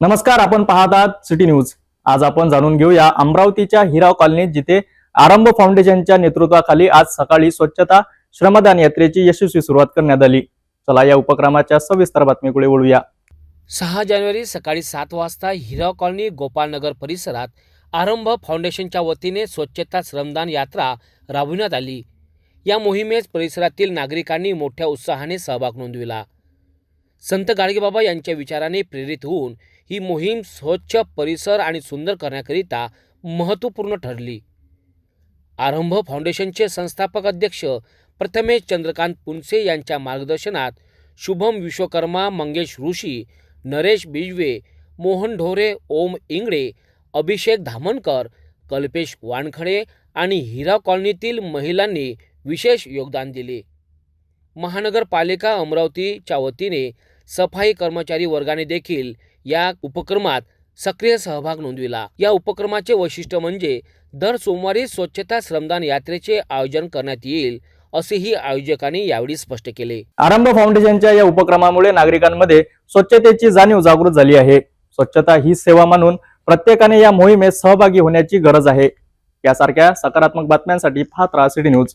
नमस्कार आपण पाहत आहात सिटी न्यूज. आज आपण जाणून घेऊया अमरावतीच्या हिराव कॉलनीत जिथे आरंभ फाउंडेशनच्या नेतृत्वाखाली आज सकाळी स्वच्छता श्रमदान यात्रेची यशस्वी सुरुवात करण्यात आली. चला या उपक्रमाच्या सविस्तर बातमीकडे वळूया. सहा जानेवारी सकाळी सात वाजता हिराव कॉलनी गोपाळनगर परिसरात आरंभ फाउंडेशनच्या वतीने स्वच्छता श्रमदान यात्रा राबविण्यात आली. या मोहिमेस परिसरातील नागरिकांनी मोठ्या उत्साहाने सहभाग नोंदविला. संत गाडगेबाबा यांच्या विचाराने प्रेरित होऊन ही मोहीम स्वच्छ परिसर आणि सुंदर करण्याकरिता महत्त्वपूर्ण ठरली. आरंभ फाउंडेशनचे संस्थापक अध्यक्ष प्रथमेश चंद्रकांत पुनसे यांच्या मार्गदर्शनात शुभम विश्वकर्मा मंगेश ऋषी नरेश बिजवे मोहन ढोरे ओम इंगडे अभिषेक धामणकर कल्पेश वानखडे आणि हिरा कॉलनीतील महिलांनी विशेष योगदान दिले. महानगरपालिका अमरावतीच्या वतीने सफाई कर्मचारी वर्गाने देखील या उपक्रमात सक्रिय सहभाग नोंदविला. या उपक्रमाचे वैशिष्ट्य म्हणजे दर सोमवारी स्वच्छता श्रमदान यात्रेचे आयोजन करण्यात येईल असेही आयोजकांनी यावेळी स्पष्ट केले. आरंभ फाउंडेशनच्या या उपक्रमामुळे नागरिकांमध्ये स्वच्छतेची जाणीव जागृत झाली आहे. स्वच्छता ही सेवा मानून प्रत्येकाने या मोहिमेत सहभागी होण्याची गरज आहे. यासारख्या सकारात्मक बातम्यांसाठी फात्रा सिटी न्यूज.